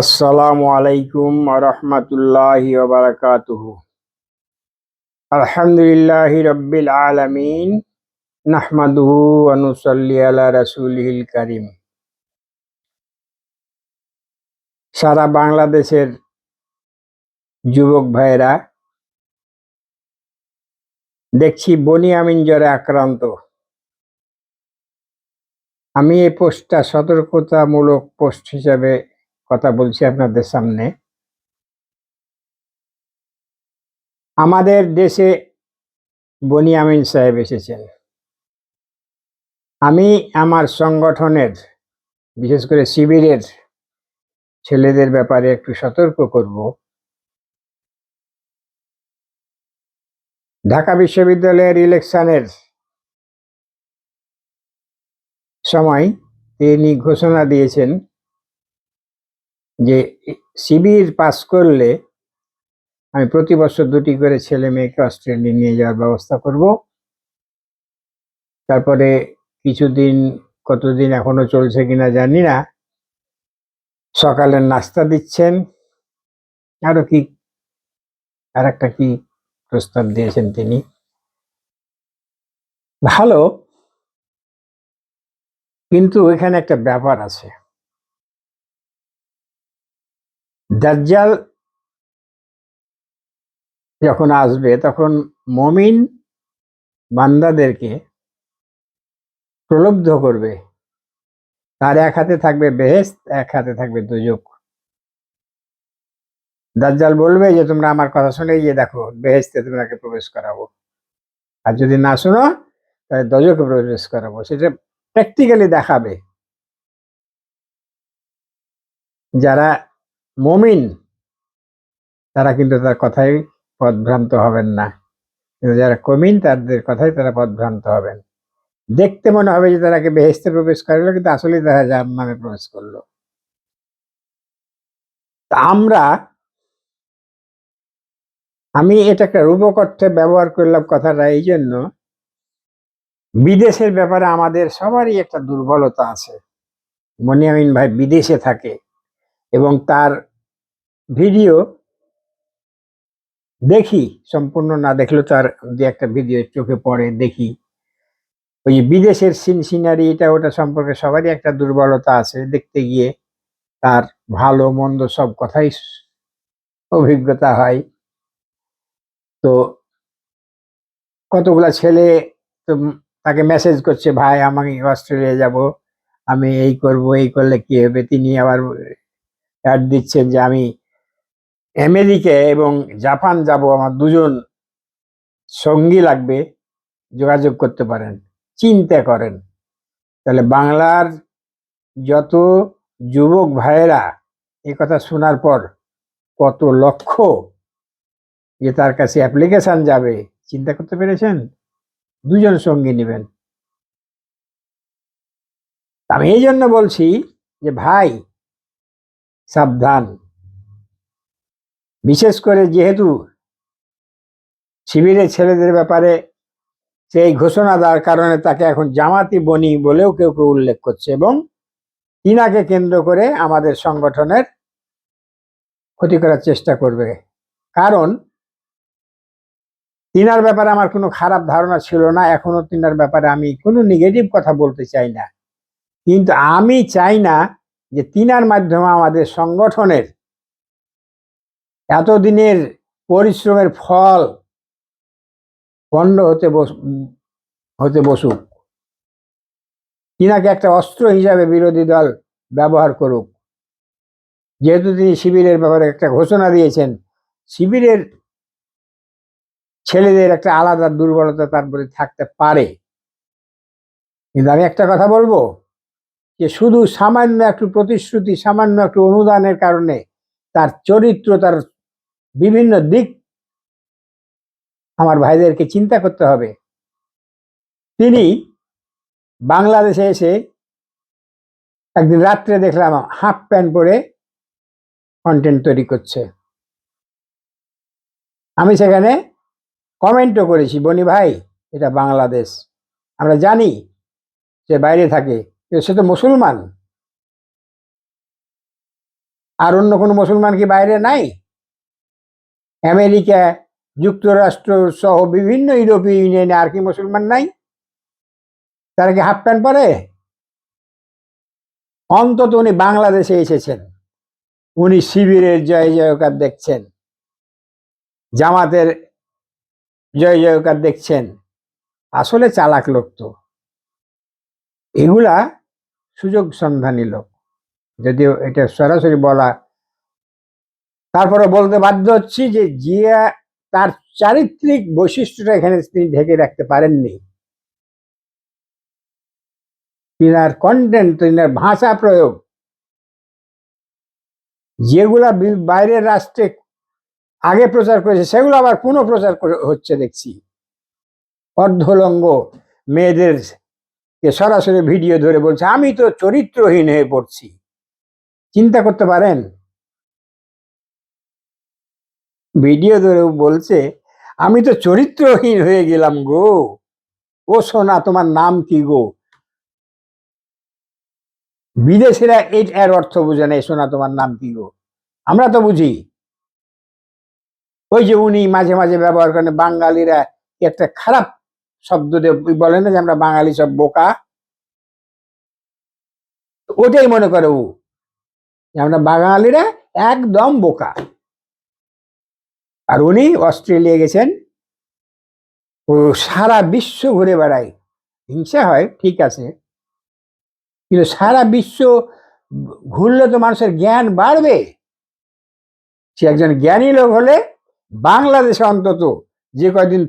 আসসালামু আলাইকুম রহমতুল্লাহি বারাকাতুহু। আলহামদুলিল্লাহি রব্বিল আলামিন, নাহমাদুহু ওয়া নুসাল্লি আলা রাসূলিহিল কারীম। সারা বাংলাদেশের যুবক ভাইয়েরা, দেখছি বনি আমিন জ্বরে আক্রান্ত। আমি এই পোস্টটা সতর্কতামূলক পোস্ট হিসাবে কথা বলছি আপনাদের সামনে। আমাদের দেশে বনি আমিন সাহেব এসেছেন। আমি আমার সংগঠনের, বিশেষ করে শিবিরের ছেলেদের ব্যাপারে একটু সতর্ক করব। ঢাকা বিশ্ববিদ্যালয়ের ইলেকশনের সময় তিনি ঘোষণা দিয়েছেন যে শিবির পাস করলে আমি প্রতি বছর দুটি করে ছেলে মেয়েকে অস্ট্রেলিয়া নিয়ে যাওয়ার ব্যবস্থা করব। তারপরে কিছুদিন, কতদিন এখনও চলছে কিনা জানি না। সকালের নাস্তা দিচ্ছেন। আরও কি, আর একটা কি প্রস্তাব দিয়েছেন তিনি। ভালো। কিন্তু এখানে একটা ব্যাপার আছে। দাজ্জাল যখন আসবে, তখন মমিন বান্দাদেরকে প্রলুব্ধ করবে। তার এক হাতে থাকবে বেহেস্ত এক হাতে থাকবে দুজক দাজ্জাল বলবে যে, তোমরা আমার কথা শুনে গিয়ে দেখো বেহেস্তে তোমাকে প্রবেশ করাবো। আর যদি না শোনো, তাহলে দজকে প্রবেশ করাবো। সেটা প্র্যাকটিক্যালি দেখাবে। যারা মমিন। তারা কিন্তু তার কথাই পদভ্রান্ত হবেন না। কিন্তু যারা কমিন, তাদের কথাই তারা পদভ্রান্ত হবেন। দেখতে মনে হবে যে তারাকে বেহেস্তে প্রবেশ করল, কিন্তু আসলে তারা যার নামে প্রবেশ করল। আমরা, আমি এটা একটা রূপক অর্থে ব্যবহার করলাম কথাটা এই জন্য, বিদেশের ব্যাপারে আমাদের সবারই একটা দুর্বলতা আছে। মনিয়ামিন ভাই বিদেশে থাকে। এবং তার ভিডিও দেখি, সম্পূর্ণ না দেখলেও তার যে একটা ভিডিও চোখে পড়ে, দেখি। ওই বিদেশের সিন সিনারি, এটা ওটা সম্পর্কে সবারই একটা দুর্বলতা আছে। দেখতে গিয়ে তার ভালো, মন্দ সব কথাই অভিজ্ঞতা হয়। তো কতগুলা ছেলে তো তাকে মেসেজ করছে, ভাই, আমি অস্ট্রেলিয়া যাব, আমি এই করব, এই করলে কি হবে? তিনি আবার অ্যাড দিচ্ছেন যে আমি আমেরিকা এবং জাপান যাব, আমার দুজন সঙ্গী লাগবে, যোগাযোগ করতে পারেন। চিন্তা করেন। তাহলে বাংলার যত যুবক ভাইয়েরা এ কথা শোনার পর কত লক্ষ যে তার কাছে অ্যাপ্লিকেশান যাবে, চিন্তা করতে পেরেছেন? দুজন সঙ্গী নেবেন। আমি এই জন্য বলছি যে ভাই সাবধান। বিশেষ করে যেহেতু শিবিরের ছেলেদের ব্যাপারে সেই ঘোষণা দেওয়ার কারণে তাকে এখন জামাতি বনি বলেও কেউ কেউ উল্লেখ করছে এবং তিনাকে কেন্দ্র করে আমাদের সংগঠনের ক্ষতি করার চেষ্টা করবে। কারণ তিনার ব্যাপারে আমার কোনো খারাপ ধারণা ছিল না, এখনও তিনার ব্যাপারে আমি কোনো নেগেটিভ কথা বলতে চাই না। কিন্তু আমি চাই না যে তিনার মাধ্যমে আমাদের সংগঠনের এতদিনের পরিশ্রমের ফল পণ্ড হতে হতে বসুক। তিনাকে একটা অস্ত্র হিসাবে বিরোধী দল ব্যবহার করুক। যেহেতু তিনি শিবিরের ব্যাপারে একটা ঘোষণা দিয়েছেন, শিবিরের ছেলেদের একটা আলাদা দুর্বলতা তার থাকতে পারে। কিন্তু আমি একটা কথা বলব যে শুধু সামান্য একটু প্রতিশ্রুতি, সামান্য একটু অনুদানের কারণে তার চরিত্র, তার বিভিন্ন দিক আমার ভাইদেরকে চিন্তা করতে হবে। তিনি বাংলাদেশে এসে একদিন রাত্রে দেখলাম হাফ প্যান্ট পরে কন্টেন্ট তৈরি করছে। আমি সেখানে কমেন্টও করেছি, বনি ভাই, এটা বাংলাদেশ। আমরা জানি যে বাইরে থাকে। সে তো মুসলমান। আর অন্য কোনো মুসলমান কি বাইরে নাই? আমেরিকা, যুক্তরাষ্ট্র সহ বিভিন্ন ইউরোপীয় ইউনিয়নে আর কি মুসলমান নাই? তারা কি হাফ প্যান্ট পরে? অন্তত উনি বাংলাদেশে এসেছেন। উনি শিবিরের জয় জয়কার দেখছেন। জামাতের জয় জয়কার দেখছেন। আসলে চালাক লোক তো। এগুলা সুযোগ সন্ধানী লোক যদিও এটা সরাসরি বলা তারপরে বলতে বাধ্য হচ্ছি যে জিয়া তার চারিত্রিক বৈশিষ্ট্যটা এখানে তিনি ঢেকে রাখতে পারেননি। তিনার কন্টেন্ট তিনার ভাষা প্রয়োগ। যেগুলা বাইরের রাষ্ট্রে আগে প্রচার করেছে, সেগুলো আবার পুনঃ প্রচার হচ্ছে দেখছি। অর্ধলঙ্গ মেয়েদের সরাসরি ভিডিও ধরে বলছে, আমি তো চরিত্রহীন হয়ে পড়ছি। চিন্তা করতে পারেন? ভিডিও ধরে বলছে, আমি তো চরিত্রহীন হয়ে গেলাম গো। ও সোনা, তোমার নাম কি গো? বিদেশিরা এই এর অর্থ বুঝে না "এ সোনা, তোমার নাম কি গো? আমরা তো বুঝি। ওই যে উনি মাঝে মাঝে ব্যবহার করেন, বাঙালিরা একটা খারাপ শব্দ দিয়ে বলে না যে আমরা বাঙালি সব বোকা? ওটাই মনে করে ও আমরা বাঙালিরা একদম বোকা। আর উনি অস্ট্রেলিয়া গেছেন, ও সারা বিশ্ব ঘুরে বেড়ায়। হিংসা হয়, ঠিক আছে। কিন্তু সারা বিশ্ব ঘুরলে তো মানুষের জ্ঞান বাড়বে। সে একজন জ্ঞানী লোক হলে বাংলাদেশে অন্তত যে কয়দিন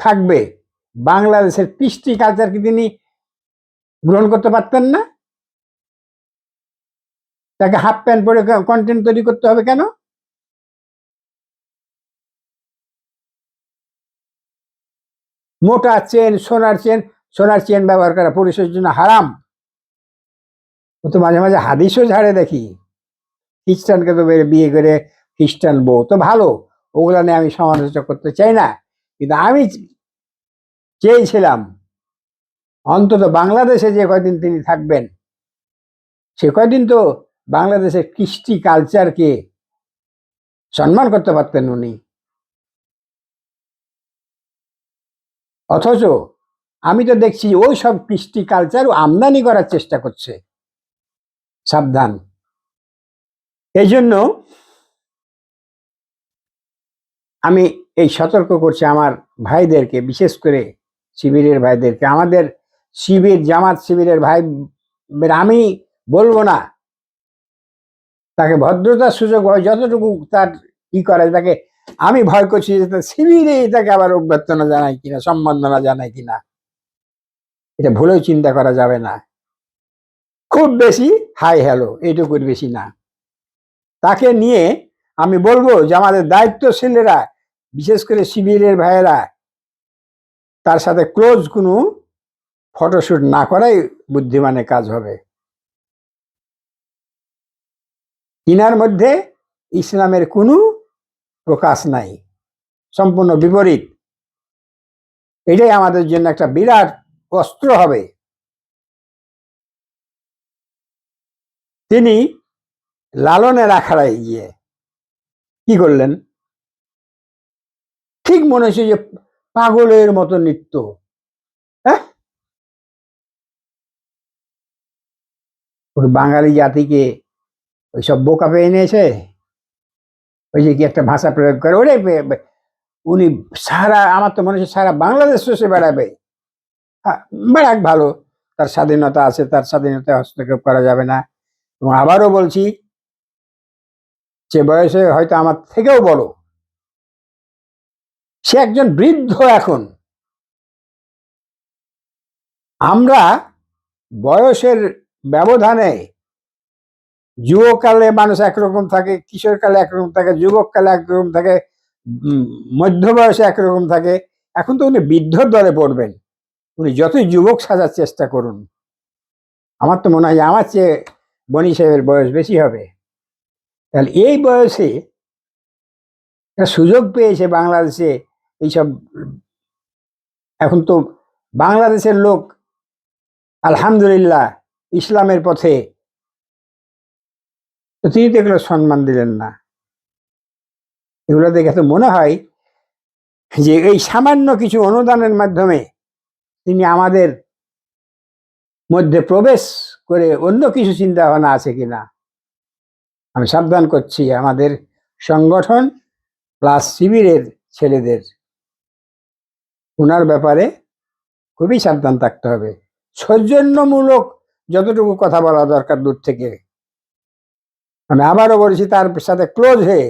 থাকবে। বাংলাদেশের কৃষ্টি কালচার কি তিনি গ্রহণ করতে পারতেন না? তাকে হাফ প্যান্ট পরে কন্টেন্ট তৈরি করতে হবে কেন? মোটা চেন সোনার চেন সোনার চেন ব্যবহার করা পুরুষের জন্য হারাম। ও তো মাঝে মাঝে হাদিসও ঝাড়ে দেখি। খ্রিস্টানকে তো বিয়ে করে খ্রিস্টান বউ, তো ভালো। ওগুলা নিয়ে আমি সমালোচনা করতে চাই না। কিন্তু আমি চেয়েছিলাম অন্তত বাংলাদেশে যে কয়দিন তিনি থাকবেন, সে কয়দিন তো বাংলাদেশের কৃষ্টি কালচারকে সম্মান করতে পারতেন উনি। অথচ আমি তো দেখছি ওই সব কৃষ্টি কালচার আমদানি করার চেষ্টা করছে। সাবধান। এই জন্য আমি এই সতর্ক করছে আমার ভাইদেরকে, বিশেষ করে শিবিরের ভাইদেরকে। আমাদের শিবির, জামাত শিবিরের ভাই আমি বলব না, তাকে ভদ্রতার সুযোগ হয়, যতটুকু তার ই করে, তাকে আমি ভয় করছি যে শিবিরে তাকে আবার অভ্যর্থনা জানাই কিনা, সম্বর্ধনা জানাই কিনা। এটা ভুলেও চিন্তা করা যাবে না। খুব বেশি হাই হ্যালো, এইটুকুর বেশি না। তাকে নিয়ে আমি বলব যে আমাদের দায়িত্বশীলেরা বিশেষ করে শিবিরের ভাইয়েরা তার সাথে ক্লোজ কোনো ফটোশুট না করাই বুদ্ধিমানের কাজ হবে। ইনার মধ্যে ইসলামের কোনো প্রকাশ নাই, সম্পূর্ণ বিপরীত। এটাই আমাদের জন্য একটা বিরাট অস্ত্র হবে। তিনি লালনের আখড়ায় গিয়ে কি করলেন? ঠিক মনে হচ্ছে যে পাগলের মতো নৃত্য। হ্যাঁ? ওই বাঙালি জাতিকে ওইসব বোকা পেয়ে নিয়েছে। ওই যে কি একটা ভাষা প্রয়োগ করে। ওরে উনি সারা আমার তো মনে হচ্ছে সারা বাংলাদেশ চষে বেড়াবে। হ্যাঁ, বেড়াক ভালো। তার স্বাধীনতা আছে তার স্বাধীনতা হস্তক্ষেপ করা যাবে না। এবং আবারও বলছি যে বয়সে হয়তো আমার থেকেও বড়। সে একজন বৃদ্ধ এখন। আমরা বয়সের ব্যবধানে যুবকালে মানুষ একরকম থাকে, কিশোরকালে একরকম থাকে, যুবককালে একরকম থাকে মধ্য বয়সে একরকম থাকে। এখন তো উনি বৃদ্ধর দলে পড়বেন। উনি যতই যুবক সাজার চেষ্টা করুন। আমার তো মনে হয় আমার চেয়ে বনি সাহেবের বয়স বেশি হবে। তাহলে এই বয়সে সুযোগ পেয়েছে বাংলাদেশে এইসব এখন তো বাংলাদেশের লোক, আলহামদুলিল্লাহ, ইসলামের পথে তিনি তো এগুলো সম্মান দিলেন না। এগুলো দেখে তো মনে হয় যে এই সামান্য কিছু অনুদানের মাধ্যমে তিনি আমাদের মধ্যে প্রবেশ করে অন্য কিছু চিন্তা ভাবনা আছে কিনা। আমি সাবধান করছি, আমাদের সংগঠন প্লাস শিবিরের ছেলেদের ওনার ব্যাপারে খুবই সাবধান থাকতে হবে। সৌজন্যমূলক যতটুকু কথা বলা দরকার দূর থেকে। আমি আবারও বলেছি, তার সাথে ক্লোজ হয়ে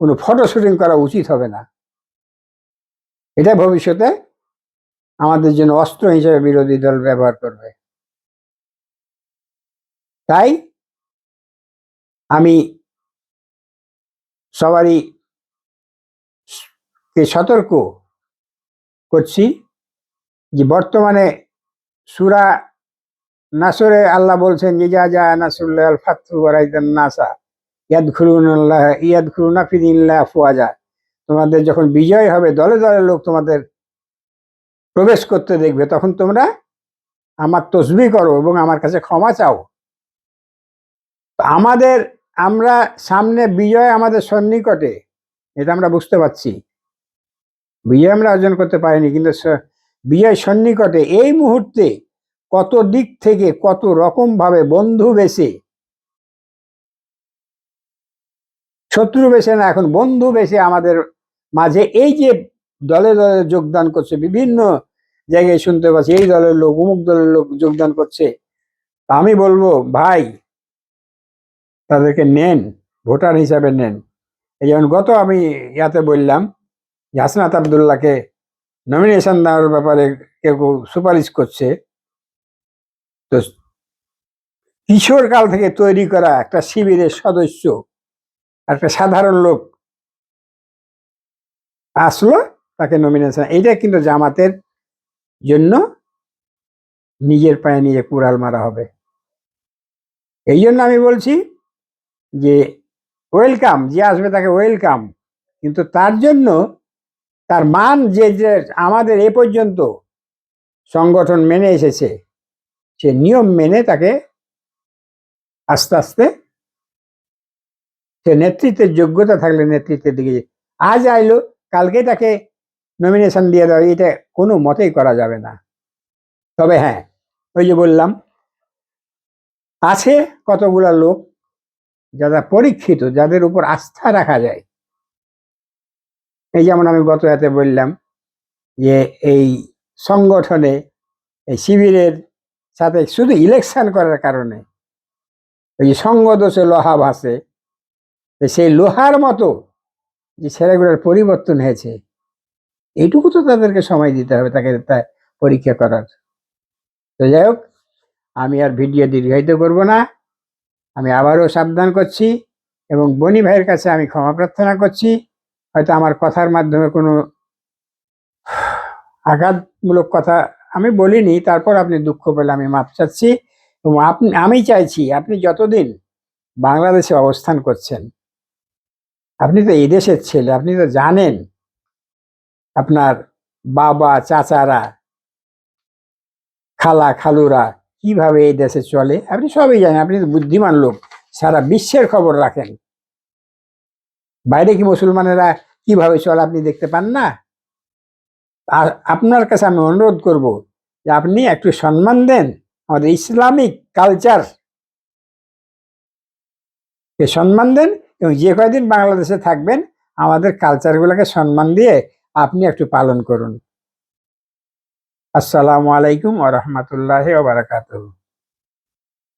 কোনো ফটো শুটিং করা উচিত হবে না। এটা ভবিষ্যতে আমাদের জন্য অস্ত্র হিসেবে বিরোধী দল ব্যবহার করবে। তাই আমি সবারই সতর্ক করছি যে বর্তমানে সুরা নাসরে আল্লাহ বলছেন যে যা যা নাসুল্লাহ ফাতু নাসা ইয়াদ খুরুন আল্লাহ ইয়াদ খুরুন আফিদিল্লাহ ফুয়াজা। তোমাদের যখন বিজয় হবে, দলে দলে লোক তোমাদের প্রবেশ করতে দেখবে, তখন তোমরা আমার তসবি করো এবং আমার কাছে ক্ষমা চাও। আমাদের, আমরা সামনে বিজয় আমাদের সন্নিকটে, এটা আমরা বুঝতে পারছি। বিজয় আমরা অর্জন করতে পারিনি, কিন্তু বিজয় সন্নিকটে এই মুহূর্তে কত দিক থেকে কত রকম ভাবে বন্ধু বেশে, শত্রু বেশে না, এখন বন্ধু বেশে আমাদের মাঝে এই যে দলে দলে যোগদান করছে, বিভিন্ন জায়গায় শুনতে পাচ্ছি, এই দলের লোক, অমুক দলের লোক যোগদান করছে। আমি বলব, ভাই, তাদেরকে নেন, ভোটার হিসাবে নেন। এই যেমন গত আমি ইয়াতে বললাম হাসনাত আবদুল্লাহকে নমিনেশন দেওয়ার ব্যাপারে কেউ কেউ সুপারিশ করছে। তো কিশোর কাল থেকে তৈরি করা একটা শিবিরের সদস্য, একটা সাধারণ লোক আসলো তাকে নমিনেশন এইটা কিন্তু জামাতের জন্য নিজের পায়ে নিজে কুড়াল মারা হবে। এই জন্য আমি বলছি যে ওয়েলকাম যে আসবে তাকে ওয়েলকাম কিন্তু তার জন্য তার মান যে আমাদের এ পর্যন্ত সংগঠন মেনে এসেছে, সে নিয়ম মেনে তাকে আস্তে আস্তে সে নেতৃত্বের যোগ্যতা থাকলে নেতৃত্বের দিকে আজ আইলো কালকে তাকে নমিনেশন দিয়ে দেওয়া এটা কোনো মতেই করা যাবে না। তবে হ্যাঁ ওই যে বললাম, আছে কতগুলা লোক যারা পরীক্ষিত, যাদের উপর আস্থা রাখা যায়। এই যেমন আমি গত রাতে বললাম যে এই সংগঠনে, এই শিবিরের সাথে শুধু ইলেকশন করার কারণে, ওই যে সঙ্গদোষে লোহা ভাসে সেই লোহার মতো যে ছেলেগুলোর পরিবর্তন হয়েছে এইটুকু তো তাদেরকে সময় দিতে হবে তাকে পরীক্ষা করার। তো যাই হোক, আমি আর ভিডিও দীর্ঘায়িত করব না, আমি আবারও সাবধান করছি এবং বনি ভাইয়ের কাছে আমি ক্ষমা প্রার্থনা করছি। হয়তো আমার কথার মাধ্যমে কোনো আঘাতমূলক কথা আমি বলিনি, তারপর আপনি দুঃখ পেলে আমি মাপ চাচ্ছি এবং আপনি, আমি চাইছি আপনি যতদিন বাংলাদেশে অবস্থান করছেন, আপনি তো এই দেশের ছেলে, আপনি তো জানেন আপনার বাবা, চাচারা, খালা, খালুরা কীভাবে এই দেশে চলে, আপনি সবই জানেন, আপনি তো বুদ্ধিমান লোক, সারা বিশ্বের খবর রাখেন। বাইরে কি মুসলমানেরা কীভাবে চলে আপনি দেখতে পান না? আর আপনার কাছে আমি অনুরোধ করব যে আপনি একটু সম্মান দেন আমাদের ইসলামিক কালচার। কে সম্মান দেন এবং যে কয়দিন বাংলাদেশে থাকবেন, আমাদের কালচারগুলোকে সম্মান দিয়ে আপনি একটু পালন করুন। আসসালামু আলাইকুম ওয়া রাহমাতুল্লাহি বারাকাতুহু।